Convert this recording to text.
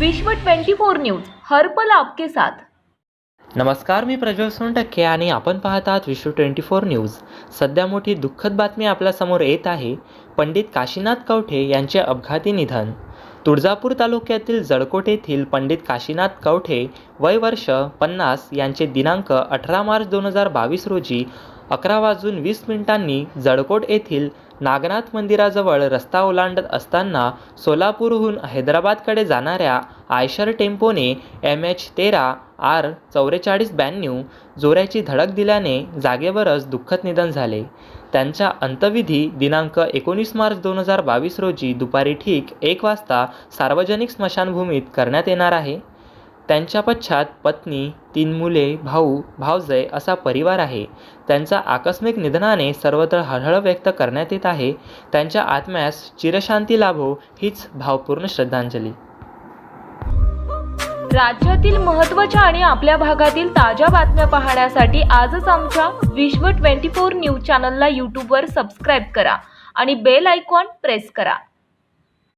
विश्व 24 न्यूज हरपल आपके साथ. नमस्कार मी प्रज्वल सोनटक्के आणि आपण पाहत आहात विश्व ट्वेंटी फोर न्यूज. सध्या मोठी दुःखद बातमी आपल्यासमोर येत आहे पंडित काशीनाथ कवठे यांचे अपघाती निधन. तुळजापूर तालुक्यातील जळकोट येथील पंडित काशीनाथ कवठे वय वर्ष पन्नास यांचे दिनांक अठरा मार्च दोन हजार बावीस रोजी अकरा वाजून वीस मिनिटांनी जळकोट येथील नागनाथ मंदिराजवळ रस्ता ओलांडत असताना सोलापूरहून हैदराबादकडे जाणाऱ्या आयशर टेम्पोने एम एच तेरा आर चौवेचाळीस ब्याण्णव जोऱ्याची धडक दिल्याने जागेवरच दुःखद निधन झाले. त्यांच्या अंत्यविधी दिनांक एकोणीस मार्च दोन हजार बावीस रोजी दुपारी ठीक एक वाजता सार्वजनिक स्मशानभूमीत करण्यात येणार आहे. त्यांच्या पश्चात पत्नी तीन मुले भाऊ भावजय असा परिवार आहे. त्यांचा आकस्मिक निधनाने सर्वत्र हळहळ व्यक्त करण्यात येत आहे. त्यांच्या आत्म्यास चिरशांती लाभो हीच भावपूर्ण श्रद्धांजली. राज्यातील महत्त्वाच्या आणि आपल्या भागातील ताज्या बातम्या पाहण्यासाठी आजच आमच्या विश्व 24 न्यूज चॅनलला यूट्यूबवर सबस्क्राईब करा आणि बेल आयकॉन प्रेस करा.